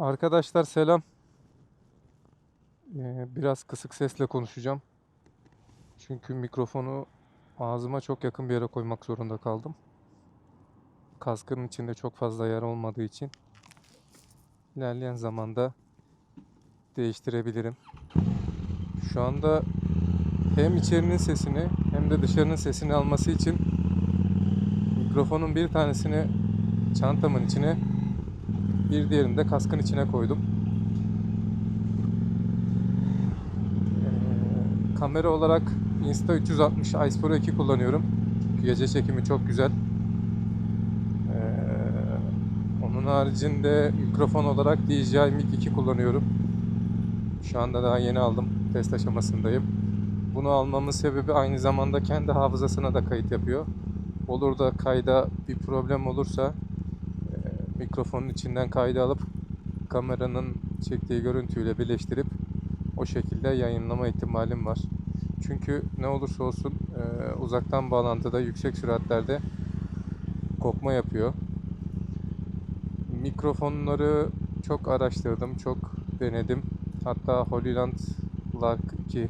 Arkadaşlar selam. Ee, biraz kısık sesle konuşacağım. Çünkü mikrofonu ağzıma çok yakın bir yere koymak zorunda kaldım. Kaskın içinde çok fazla yer olmadığı için ilerleyen zamanda değiştirebilirim. Şu anda hem içerinin sesini hem de dışarının sesini alması için mikrofonun bir tanesini çantamın içine bir diğerini de kaskın içine koydum. Ee, kamera olarak Insta360 Ice Pro 2 kullanıyorum. Gece çekimi çok güzel. Ee, onun haricinde mikrofon olarak DJI Mic 2 kullanıyorum. Şu anda daha yeni aldım. Test aşamasındayım. Bunu almamın sebebi aynı zamanda kendi hafızasına da kayıt yapıyor. Olur da kayda bir problem olursa mikrofonun içinden kaydı alıp kameranın çektiği görüntüyle birleştirip o şekilde yayınlama ihtimalim var. Çünkü ne olursa olsun e, uzaktan bağlantıda yüksek süratlerde kopma yapıyor. Mikrofonları çok araştırdım, çok denedim. Hatta Holyland Lark 2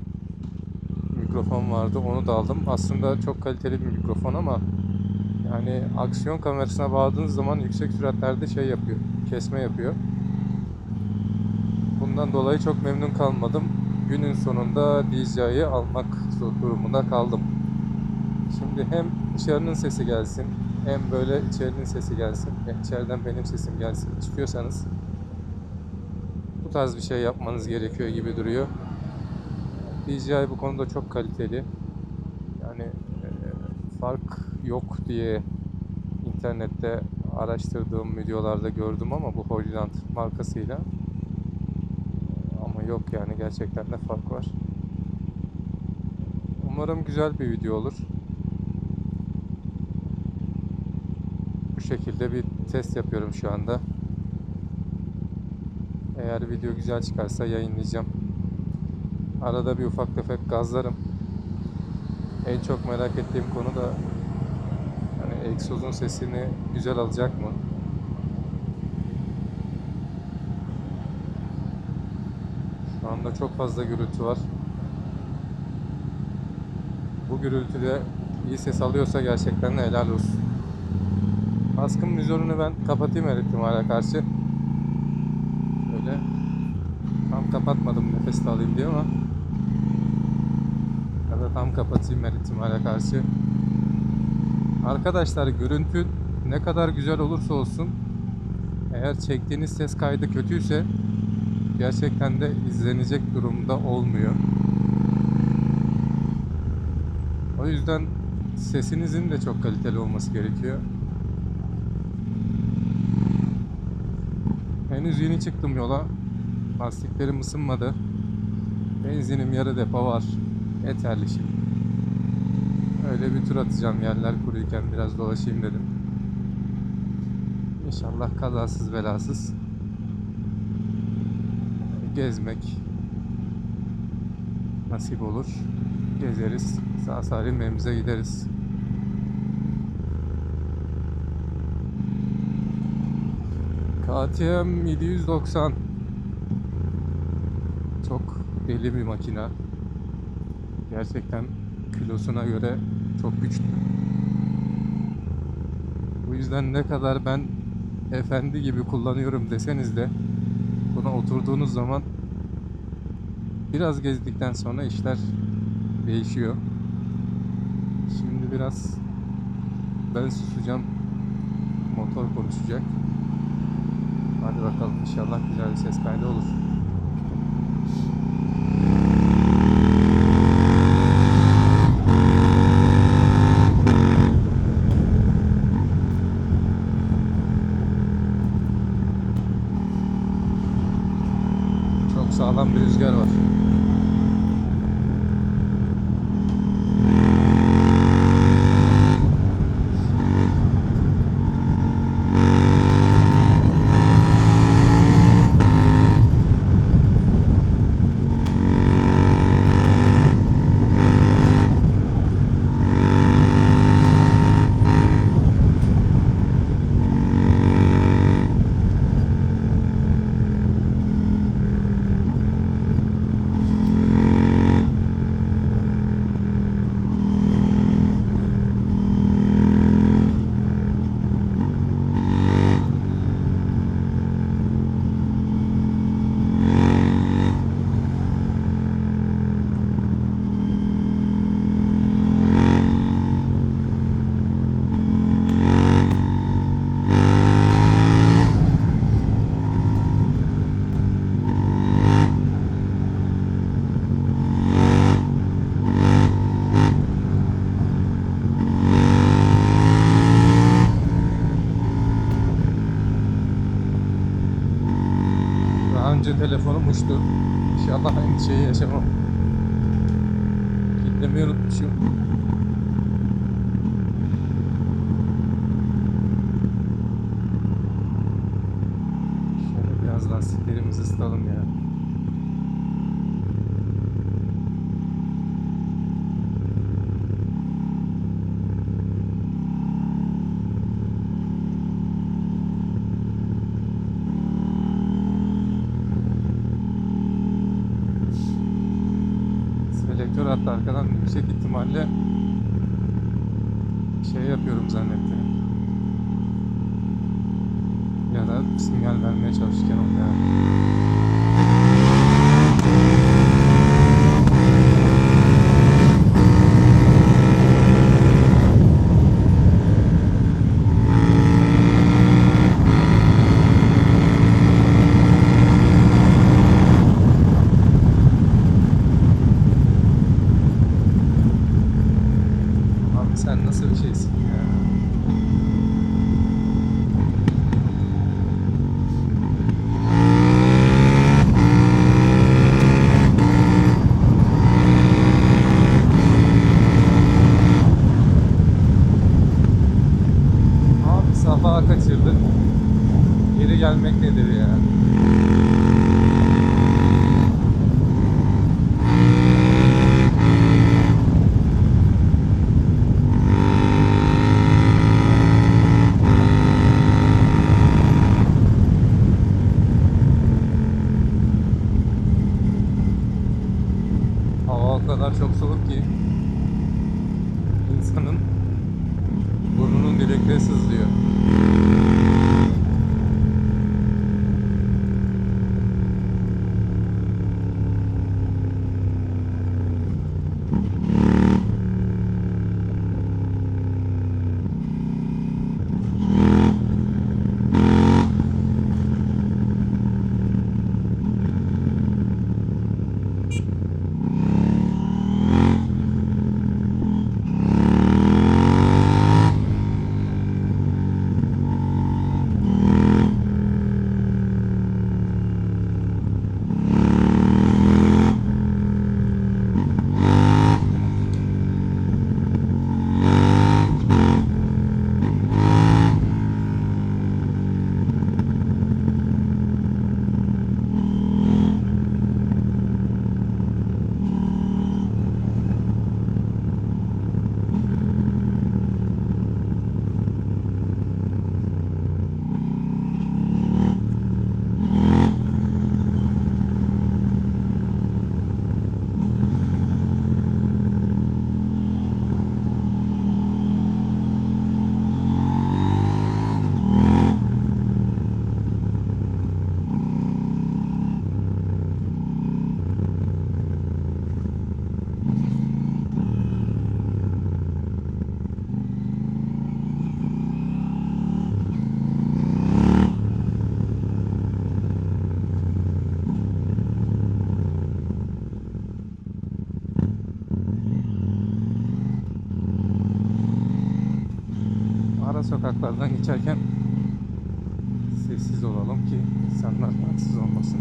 mikrofon vardı, onu da aldım. Aslında çok kaliteli bir mikrofon ama yani aksiyon kamerasına bağladığınız zaman yüksek süratlerde şey yapıyor, kesme yapıyor. Bundan dolayı çok memnun kalmadım. Günün sonunda DJI'yi almak durumunda kaldım. Şimdi hem dışarının sesi gelsin, hem böyle içerinin sesi gelsin, hem içeriden benim sesim gelsin istiyorsanız bu tarz bir şey yapmanız gerekiyor gibi duruyor. DJI bu konuda çok kaliteli. Yani e, fark yok diye internette araştırdığım videolarda gördüm ama bu Holyland markasıyla ama yok yani gerçekten de fark var. Umarım güzel bir video olur. Bu şekilde bir test yapıyorum şu anda. Eğer video güzel çıkarsa yayınlayacağım. Arada bir ufak tefek gazlarım. En çok merak ettiğim konu da egzozun sesini güzel alacak mı? Şu anda çok fazla gürültü var. Bu gürültüde iyi ses alıyorsa gerçekten de helal olsun. Kaskın vizörünü ben kapatayım her ihtimale karşı. Böyle tam kapatmadım nefes alayım diye ama ya da tam kapatayım her ihtimale karşı. Arkadaşlar görüntü ne kadar güzel olursa olsun eğer çektiğiniz ses kaydı kötüyse gerçekten de izlenecek durumda olmuyor. O yüzden sesinizin de çok kaliteli olması gerekiyor. Henüz yeni çıktım yola. Lastiklerim ısınmadı. Benzinim yarı depo var. Yeterli şimdi. Öyle bir tur atacağım yerler kuruyken biraz dolaşayım dedim. İnşallah kazasız belasız gezmek nasip olur. Gezeriz. Sağ salim evimize gideriz. KTM 790 çok deli bir makina. Gerçekten kilosuna göre çok güçlü. Bu yüzden ne kadar ben efendi gibi kullanıyorum deseniz de buna oturduğunuz zaman biraz gezdikten sonra işler değişiyor. Şimdi biraz ben susacağım. Motor konuşacak. Hadi bakalım inşallah güzel bir ses kaydı olur. Daha önce telefonum uçtu. İnşallah aynı şeyi yaşamam. Kitlemeyi unutmuşum. Şöyle biraz lastiklerimizi ısıtalım ya. Arkadan yüksek ihtimalle şey yapıyorum zannettim. Ya da sinyal vermeye çalışırken oluyor. Abi kadar çok soğuk ki insanın burnunun direkleri sızlıyor. Sokaklardan geçerken sessiz olalım ki insanlar rahatsız olmasın.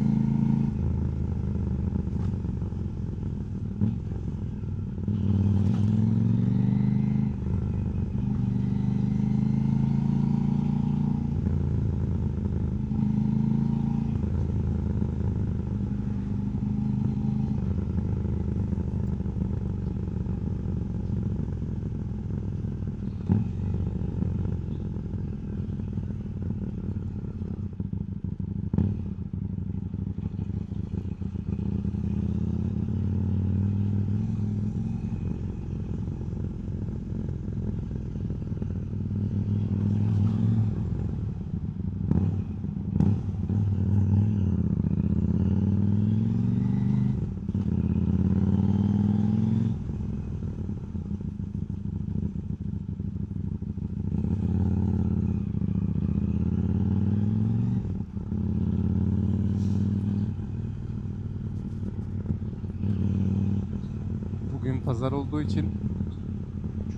Bugün pazar olduğu için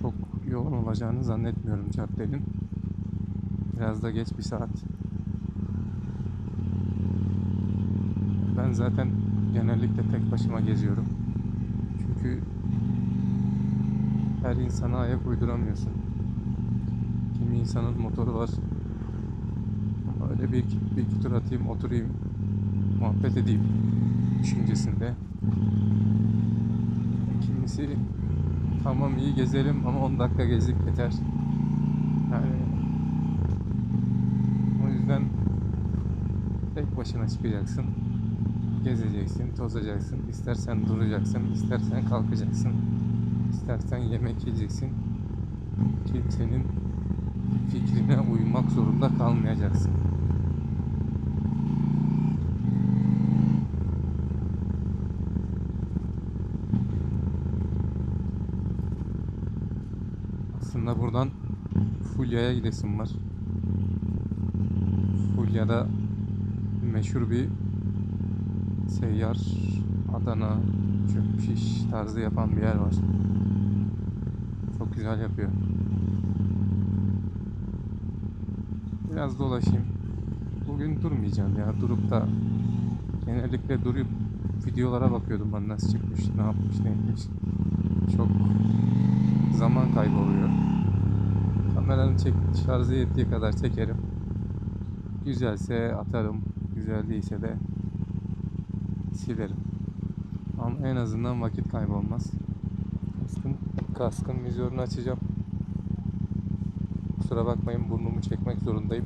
çok yoğun olacağını zannetmiyorum caddenin. Biraz da geç bir saat. Ben zaten genellikle tek başıma geziyorum. Çünkü her insana ayak uyduramıyorsun. Kimi insanın motoru var. Öyle bir bir iki tur atayım, oturayım, muhabbet edeyim düşüncesinde. Kimisi tamam iyi gezelim ama 10 dakika gezdik yeter. Yani o yüzden tek başına çıkacaksın. Gezeceksin, tozacaksın. İstersen duracaksın, istersen kalkacaksın. istersen yemek yiyeceksin. Kimsenin fikrine uymak zorunda kalmayacaksın. Aslında buradan Fulya'ya gidesim var. Fulya'da meşhur bir seyyar Adana çöp şiş tarzı yapan bir yer var. Çok güzel yapıyor. Biraz dolaşayım. Bugün durmayacağım ya. Durup da genellikle durup videolara bakıyordum ben nasıl çıkmış, ne yapmış, ne etmiş. Çok zaman kaybı oluyor. Kameranın çek, şarjı yettiği kadar çekerim. Güzelse atarım, güzel değilse de silerim. Ama en azından vakit kaybolmaz. Kaskın, kaskın vizörünü açacağım. Kusura bakmayın burnumu çekmek zorundayım.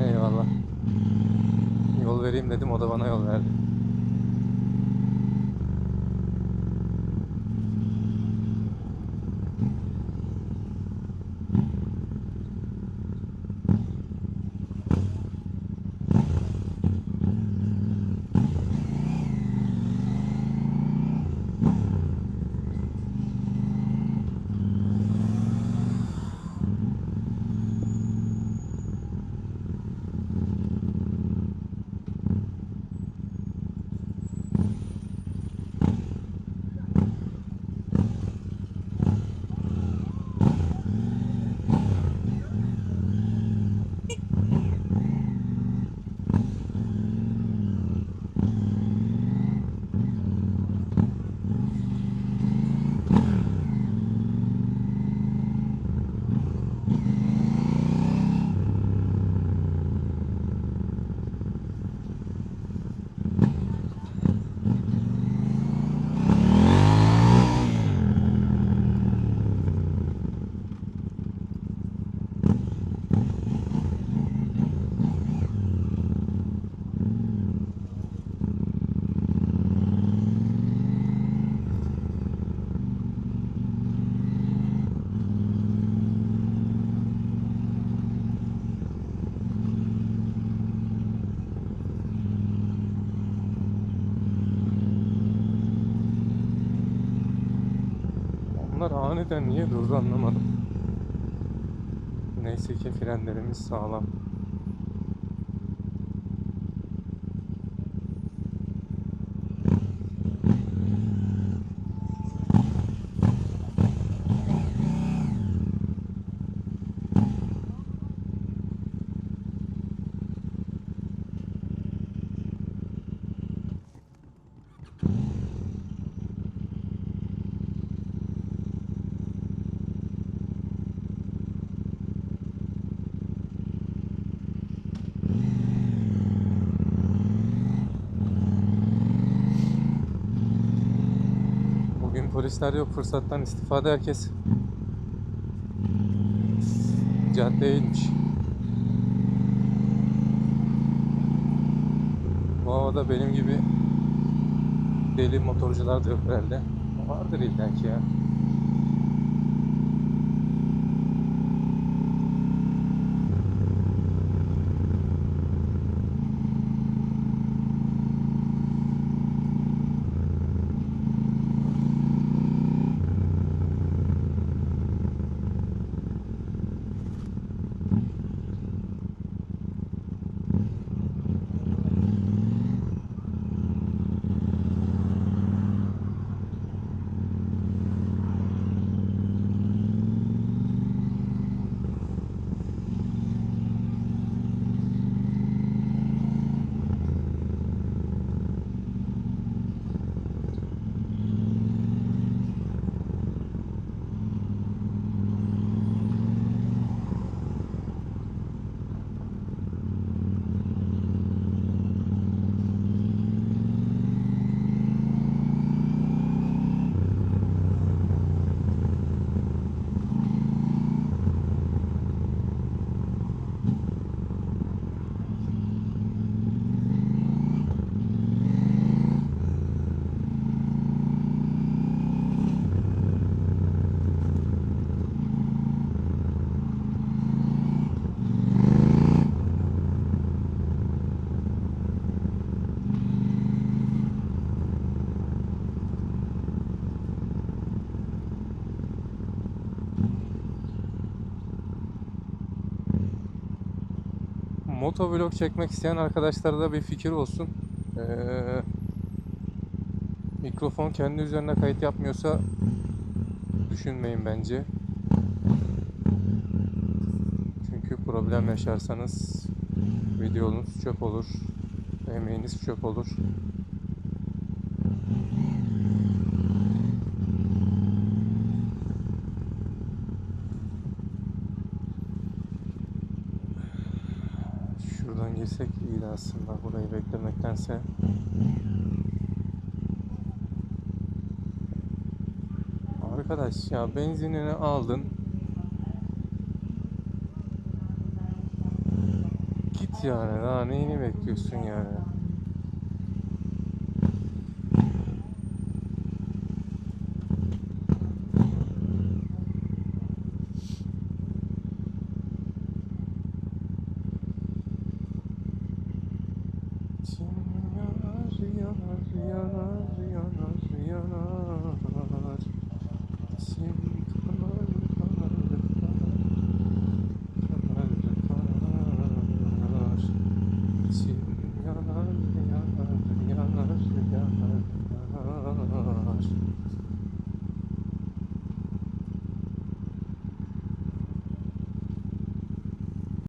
Eyvallah. Yol vereyim dedim o da bana yol verdi. Aniden niye durdu anlamadım. Neyse ki frenlerimiz sağlam. Bugün polisler yok fırsattan istifade herkes caddeye inmiş. Bu havada benim gibi deli motorcular da yok herhalde. Vardır illa ki ya. Motovlog çekmek isteyen arkadaşlara da bir fikir olsun. Ee, mikrofon kendi üzerine kayıt yapmıyorsa düşünmeyin bence. Çünkü problem yaşarsanız videonuz çöp olur. Emeğiniz çöp olur. Girsek iyiydi aslında burayı beklemektense. Arkadaş ya benzinini aldın. Git yani daha neyini bekliyorsun yani.